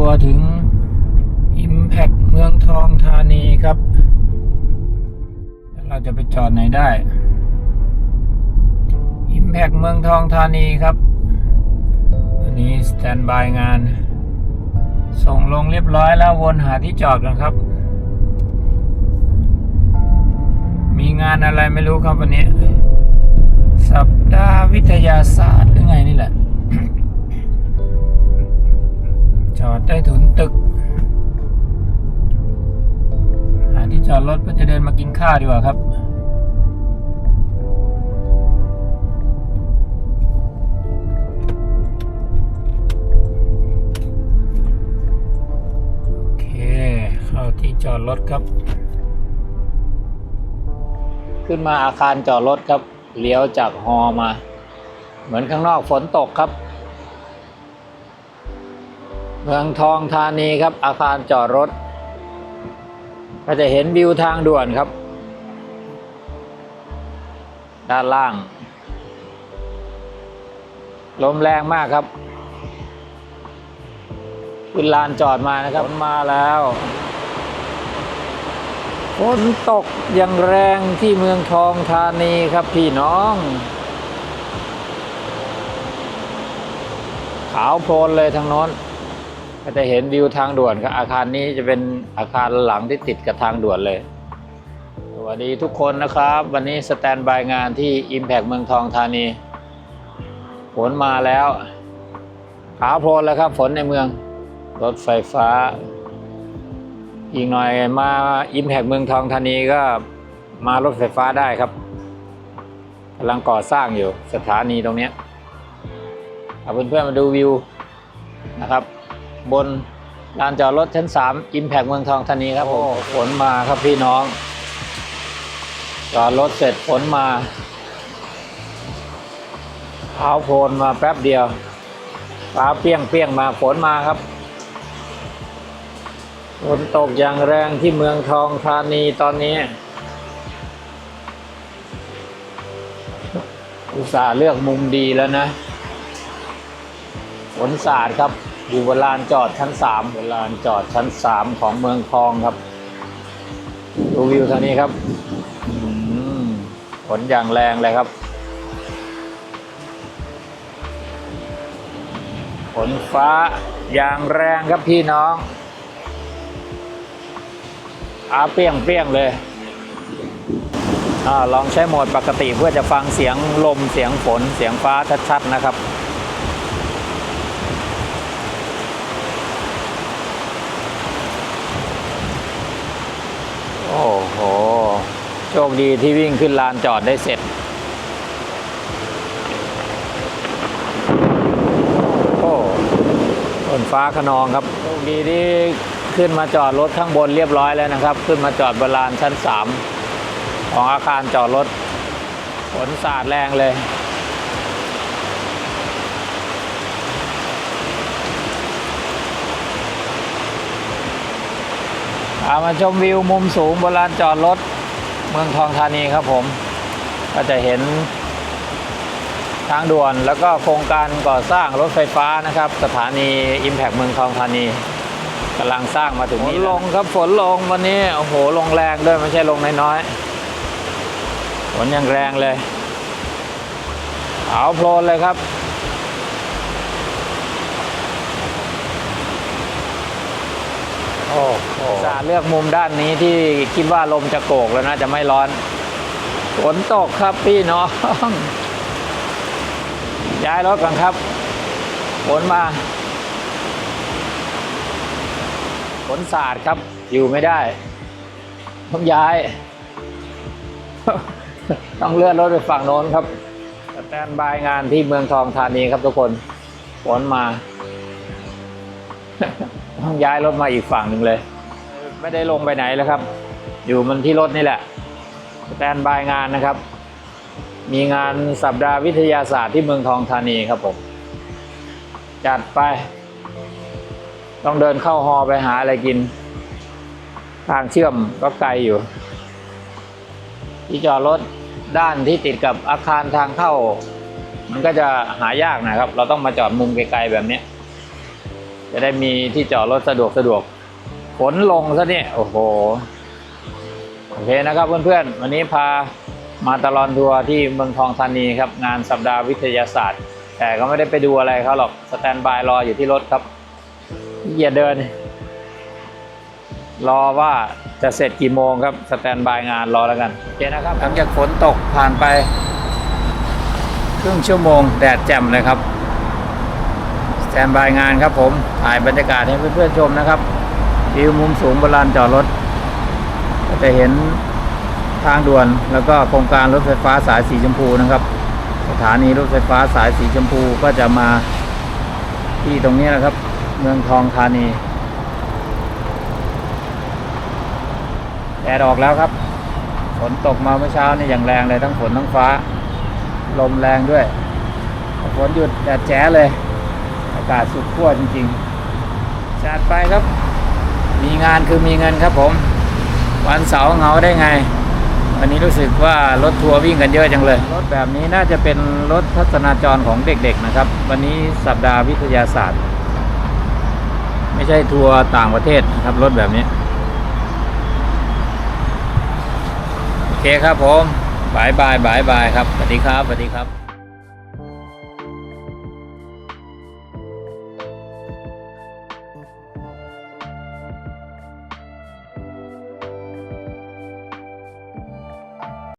ทัวร์ถึง Impact เมืองทองธานีครับ เราจะไปจอดไหนได้ Impact เมืองทองธานีครับวันนี้สแตนบายงาน ส่งลงเรียบร้อยแล้ววนหาที่จอดกันครับ มีงานอะไรไม่รู้ครับวันนี้ สัปดาห์วิทยาศาสตร์หรือไงนี่แหละ จะเดินมากินข้าดีกว่าครับ โอเค เข้าที่จอดรถครับ ขึ้นมาอาคารจอดรถครับ เลี้ยวจากฮอมา เหมือนข้างนอกฝนตกครับ เมืองทองธานีครับ อาคารจอดรถก็จะเห็นวิวทางด่วนครับ ด้านล่าง ลมแรงมากครับขึ้นลานจอดมานะครับฝนมาแล้วฝนตกอย่างแรงที่เมืองทองธานีครับพี่น้อง ขาวโพลนเลยทางโน้น ก็จะเห็นวิวทางด่วนครับอาคารนี้จะเป็นอาคารหลังที่ติดกับทางด่วนเลยส วัสดีทุกคนนะครับ วันนี้สแตนบายงานที่ Impact เมืองทองธานี ฝนมาแล้วขาวโพลนแล้วครับ ฝนในเมือง รถไฟฟ้า อีกหน่อยมา Impact เมืองทองธานีก็มารถไฟฟ้าได้ครับกำลังก่อสร้างอยู่สถานีตรงเนี้ยเอาเพื่อนๆมาดูวิวนะครับ บนลานจอดรถชั้น 3 Impact เมืองทองธานีครับผมฝนมาครับพี่น้อง จอดรถเสร็จฝนมาเอาโพนมาแป๊บเดียวฟ้าเปี้ยงเปี้ยงมาฝนมาครับฝนตกอย่างแรงที่เมืองทองธานีตอนนี้ อุตส่าห์เลือกมุมดีแล้วนะฝนสาดครับอยู่บนลานจอดชั้นสามบนลานจอดชั้นสามของเมืองทองครับ ดูวิวทางนี้ครับ ฝนอย่างแรงเลยครับ ฝนฟ้าอย่างแรงครับพี่น้องอาเปี้ยงเปรี้ยงเลยอาลองใช้โหมดปกติเพื่อจะฟังเสียงลมเสียงฝนเสียงฟ้าชัดๆนะครับ โอ้โห โชคดีที่วิ่งขึ้นลานจอดได้เสร็จ โอ้ฝนฟ้าขนองครับ โชคดีที่ขึ้นมาจอดรถข้างบนเรียบร้อยแล้วนะครับ ขึ้นมาจอดบนลานชั้น 3 ของอาคารจอดรถฝนสาดแรงเลยามาชมวิวมุมสูงบนลานจอดรถ เมืองทองธานีครับผม ก็จะเห็นทางด่วนแล้วก็โครงการก่อสร้างรถไฟฟ้านะครับ สถานี Impact เมืองทองธานีกำลังสร้างมาถึงนี้ฝนลงครับฝนลงวันนี้โอ้โหลงแรงด้วยไม่ใช่ลงน้อยๆฝนยังแรงเลย เอาโพลนเลยครับ โอ้โหสาเลือกมุมด้านนี้ที่คิดว่าลมจะโกกแล้วนะจะไม่ร้อนฝนตกครับพี่น้อง ย้ายรถกันครับฝนมาฝนสาดครับ อยู่ไม่ได้ ต้องย้าย ต้องเลื่อนรถไปฝั่งโน้นครับแตนบายงานที่เมืองทองธานีครับทุกคนฝนมา ต้องย้ายรถมาอีกฝั่งหนึ่งเลย ไม่ได้ลงไปไหนแล้วครับ อยู่มันที่รถนี่แหละสแตนบายงานนะครับ มีงานสัปดาห์วิทยาศาสตร์ที่เมืองทองธานีครับผม จัดไป ต้องเดินเข้าฮอไปหาอะไรกิน ทางเชื่อมก็ไกลอยู่ ที่จอดรถด้านที่ติดกับอาคารทางเข้า มันก็จะหายากนะครับ เราต้องมาจอดมุมไกลๆแบบนี้ จะได้มีที่จอดรถสะดวกสะดวกฝนลงซะเนี่ยโอ้โหโอเคนะครับเพื่อนๆ วันนี้พามาตลอนทัวร์ที่เมืองทองธานีครับ งานสัปดาห์วิทยาศาสตร์ แต่ก็ไม่ได้ไปดูอะไรเขาหรอกสแตนบายรออยู่ที่รถครับเหยียดเดิน รอว่าจะเสร็จกี่โมงครับสแตนบายงานรอแล้วกันโอเคนะครับหลังจากฝนตกผ่านไป ครึ่งชั่วโมงแดดแจ่มเลยครับ แตนบายงานครับผม ถ่ายบรรยากาศให้เพื่อนๆชมนะครับวิวมุมสูงบนลานจอดรถ ก็จะเห็นทางด่วนแล้วก็โครงการรถไฟฟ้าสายสีชมพูนะครับ สถานีรถไฟฟ้าสายสีชมพูก็จะมาที่ตรงนี้นะครับ เมืองทองธานีแดดออกแล้วครับฝนตกมาเมื่อเช้านี่อย่างแรงเลยทั้งฝนทั้งฟ้า ลมแรงด้วย ฝนหยุดแดดแจ๋เลย อากาศสุดขั้วจริงๆจัดไปครับ มีงานคือมีเงินครับผม วันเสาร์เหงาได้ไง วันนี้รู้สึกว่ารถทัวร์วิ่งกันเยอะจังเลย รถแบบนี้น่าจะเป็นรถทัศนาจรของเด็กๆนะครับ วันนี้สัปดาห์วิทยาศาสตร์ ไม่ใช่ทัวร์ต่างประเทศนะครับรถแบบนี้โอเคครับผมบายบายบายบายครับสวัสดีครับสวัสดีครับ